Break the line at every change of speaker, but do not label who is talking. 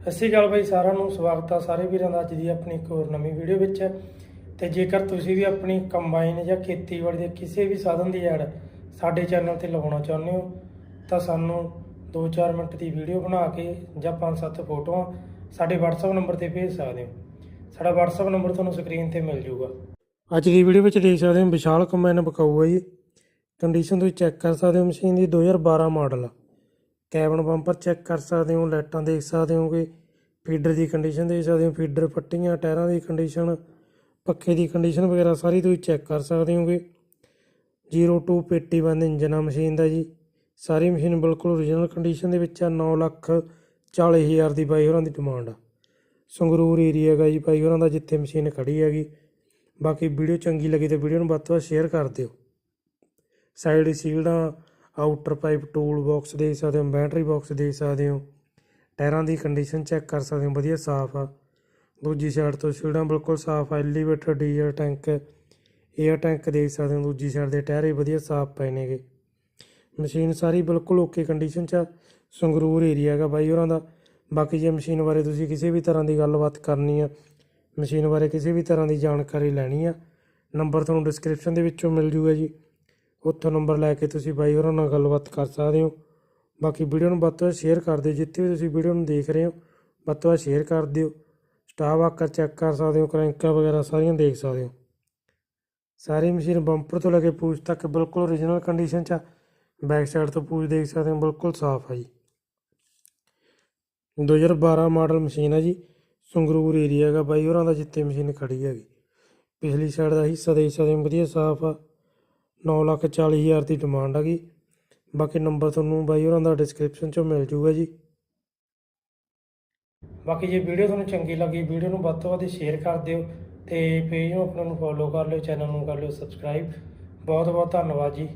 ਸਤਿ ਸ਼੍ਰੀ ਅਕਾਲ ਬਾਈ, ਸਾਰਿਆਂ ਨੂੰ ਸਵਾਗਤ ਆ ਸਾਰੇ ਵੀਰਾਂ ਦਾ ਅੱਜ ਦੀ ਆਪਣੀ ਇੱਕ ਹੋਰ ਨਵੀਂ ਵੀਡੀਓ ਵਿੱਚ। ਤੇ ਜੇਕਰ ਤੁਸੀਂ ਵੀ ਆਪਣੀ ਕੰਬਾਈਨ ਜਾਂ ਖੇਤੀਬਾੜੀ ਦੇ ਕਿਸੇ ਵੀ ਸਾਧਨ ਦੀ ਐਡ ਸਾਡੇ ਚੈਨਲ ਤੇ ਲਗਾਉਣਾ ਚਾਹੁੰਦੇ ਹੋ, ਤਾਂ ਸਾਨੂੰ 2-4 ਮਿੰਟ ਦੀ ਵੀਡੀਓ ਬਣਾ ਕੇ ਜਾਂ 5-7 ਫੋਟੋਆਂ ਸਾਡੇ WhatsApp ਨੰਬਰ ਤੇ ਭੇਜ ਸਕਦੇ ਹੋ। ਸਾਡਾ WhatsApp ਨੰਬਰ ਤੁਹਾਨੂੰ ਸਕਰੀਨ ਤੇ ਮਿਲ ਜਾਊਗਾ ਅੱਜ ਦੀ ਵੀਡੀਓ ਵਿੱਚ ਦੇਖ ਸਕਦੇ ਹੋ ਵਿਸ਼ਾਲ ਕੰਬਾਈਨ ਬਕਾਊ ਹੈ ਜੀ। ਕੰਡੀਸ਼ਨ ਤੁਸੀਂ ਚੈੱਕ ਕਰ ਸਕਦੇ ਹੋ ਮਸ਼ੀਨ ਦੀ 2012 ਮਾਡਲ। ਆ ਕੈਬਨ ਬੰਪਰ ਚੈੱਕ ਕਰ ਸਕਦੇ ਹੋ, ਲਾਈਟਾਂ ਦੇਖ ਸਕਦੇ ਹੋਗੇ ਫੀਡਰ ਦੀ ਕੰਡੀਸ਼ਨ ਦੇਖ ਸਕਦੇ ਹੋ, ਫੀਡਰ ਪੱਟੀਆਂ ਟਾਇਰਾਂ ਦੀ ਕੰਡੀਸ਼ਨ ਪੱਖੇ ਦੀ ਕੰਡੀਸ਼ਨ ਵਗੈਰਾ ਸਾਰੀ ਤੁਸੀਂ ਚੈੱਕ ਕਰ ਸਕਦੇ ਹੋਗੇ। 02 ਪੇਟੀ ਬੰਦ ਇੰਜਨ ਆ ਮਸ਼ੀਨ ਦਾ ਜੀ। ਸਾਰੀ ਮਸ਼ੀਨ ਬਿਲਕੁਲ ਓਰੀਜਨਲ ਕੰਡੀਸ਼ਨ ਦੇ ਵਿੱਚ ਆ 9 ਲੱਖ 40 ਹਜ਼ਾਰ ਦੀ ਬਾਈ ਹੋਰਾਂ ਦੀ ਡਿਮਾਂਡ ਆ। ਸੰਗਰੂਰ ਏਰੀਆ ਹੈਗਾ ਜੀ ਬਾਈ ਹੋਰਾਂ ਦਾ, ਜਿੱਥੇ ਮਸ਼ੀਨ ਖੜੀ ਹੈਗੀ। ਬਾਕੀ ਵੀਡੀਓ ਚੰਗੀ ਲੱਗੀ ਤੇ ਵੀਡੀਓ ਨੂੰ ਵੱਧ ਤੋਂ ਵੱਧ ਸ਼ੇਅਰ ਕਰ ਦਿਓ। ਸਾਈਡ ਸੀਲਡਾਂ ਆਊਟਰ ਪਾਈਪ, ਟੂਲ ਬਾਕਸ ਦੇਖ ਸਕਦੇ ਹੋ, ਬੈਟਰੀ ਬਾਕਸ ਦੇਖ ਸਕਦੇ ਹੋ। ਟਾਇਰਾਂ ਦੀ ਕੰਡੀਸ਼ਨ ਚੈੱਕ ਕਰ ਸਕਦੇ ਹੋ, ਵਧੀਆ ਸਾਫ਼ ਆ। ਦੂਜੀ ਸਾਈਡ ਤੋਂ ਸੀੜਾਂ ਬਿਲਕੁਲ ਸਾਫ਼ ਆ, elevator, diesel tank air tank ਦੇਖ ਸਕਦੇ ਹੋ। ਦੂਜੀ ਸਾਈਡ ਦੇ ਟਾਇਰ ਵੀ ਵਧੀਆ ਸਾਫ਼ ਪਏ ਨੇਗੇ। ਮਸ਼ੀਨ ਸਾਰੀ ਬਿਲਕੁਲ ਓਕੇ ਕੰਡੀਸ਼ਨ 'ਚ ਆ, ਸੰਗਰੂਰ ਏਰੀਆ ਹੈਗਾ ਬਾਈ ਹੋਰਾਂ ਦਾ। ਬਾਕੀ ਜੇ ਮਸ਼ੀਨ ਬਾਰੇ ਤੁਸੀਂ ਕਿਸੇ ਵੀ ਤਰ੍ਹਾਂ ਦੀ ਗੱਲਬਾਤ ਕਰਨੀ ਆ, ਮਸ਼ੀਨ ਬਾਰੇ ਕਿਸੇ ਵੀ ਤਰ੍ਹਾਂ ਦੀ ਜਾਣਕਾਰੀ ਲੈਣੀ ਆ, ਨੰਬਰ ਤੁਹਾਨੂੰ ਡਿਸਕ੍ਰਿਪਸ਼ਨ ਦੇ ਵਿੱਚੋਂ ਮਿਲ ਜੂਗਾ ਜੀ। ਉੱਥੋਂ ਨੰਬਰ ਲੈ ਕੇ ਤੁਸੀਂ ਬਾਈ ਹੋਰਾਂ ਨਾਲ ਗੱਲਬਾਤ ਕਰ ਸਕਦੇ ਹੋ। ਬਾਕੀ ਵੀਡੀਓ ਨੂੰ ਵੱਧ ਤੋਂ ਵੱਧ ਸ਼ੇਅਰ ਕਰ ਦਿਓ। ਜਿੱਥੇ ਵੀ ਤੁਸੀਂ ਵੀਡੀਓ ਨੂੰ ਦੇਖ ਰਹੇ ਹੋ, ਵੱਧ ਤੋਂ ਵੱਧ ਸ਼ੇਅਰ ਕਰ ਦਿਓ। ਸਟਾਫ ਆਕਰ ਚੈੱਕ ਕਰ ਸਕਦੇ ਹੋ, ਕ੍ਰੈਂਕਾਂ ਵਗੈਰਾ ਸਾਰੀਆਂ ਦੇਖ ਸਕਦੇ ਹੋ। ਸਾਰੀ ਮਸ਼ੀਨ ਬੰਪਰ ਤੋਂ ਲੈ ਕੇ ਪੂਛ ਤੱਕ ਬਿਲਕੁਲ ਓਰੀਜਨਲ ਕੰਡੀਸ਼ਨ 'ਚ ਆ। ਬੈਕ ਸਾਈਡ ਤੋਂ ਪੂਛ ਦੇਖ ਸਕਦੇ ਹੋ, ਬਿਲਕੁਲ ਸਾਫ਼ ਆ ਜੀ। 2012 ਮਾਡਲ ਮਸ਼ੀਨ ਆ ਜੀ। ਸੰਗਰੂਰ ਏਰੀਆ ਹੈਗਾ। ਬਾਈ ਹੋਰਾਂ ਦਾ ਜਿੱਥੇ ਮਸ਼ੀਨ ਖੜੀ ਹੈਗੀ। ਪਿਛਲੀ ਸਾਈਡ ਦਾ ਹਿੱਸਾ ਦੇਖ ਸਕਦੇ ਵਧੀਆ ਸਾਫ਼ ਆ। 9 ਲੱਖ 40 ਹਜ਼ਾਰ ਦੀ ਡਿਮਾਂਡ ਹੈਗੀ ਬਾਕੀ ਨੰਬਰ ਤੁਹਾਨੂੰ ਬਾਈ ਹੋਰਾਂ ਦਾ ਡਿਸਕ੍ਰਿਪਸ਼ਨ 'ਚੋਂ ਮਿਲ ਜੂਗਾ ਜੀ। ਬਾਕੀ ਜੇ ਵੀਡੀਓ ਤੁਹਾਨੂੰ ਚੰਗੀ ਲੱਗੀ, ਵੀਡੀਓ ਨੂੰ ਵੱਧ ਤੋਂ ਵੱਧ ਸ਼ੇਅਰ ਕਰ ਦਿਓ ਤੇ ਪੇਜ ਨੂੰ ਆਪਣਾ ਨੂੰ ਫੋਲੋ ਕਰ ਲਿਓ ਚੈਨਲ ਨੂੰ ਕਰ ਲਿਓ ਸਬਸਕ੍ਰਾਈਬ ਬਹੁਤ ਬਹੁਤ ਧੰਨਵਾਦ ਜੀ।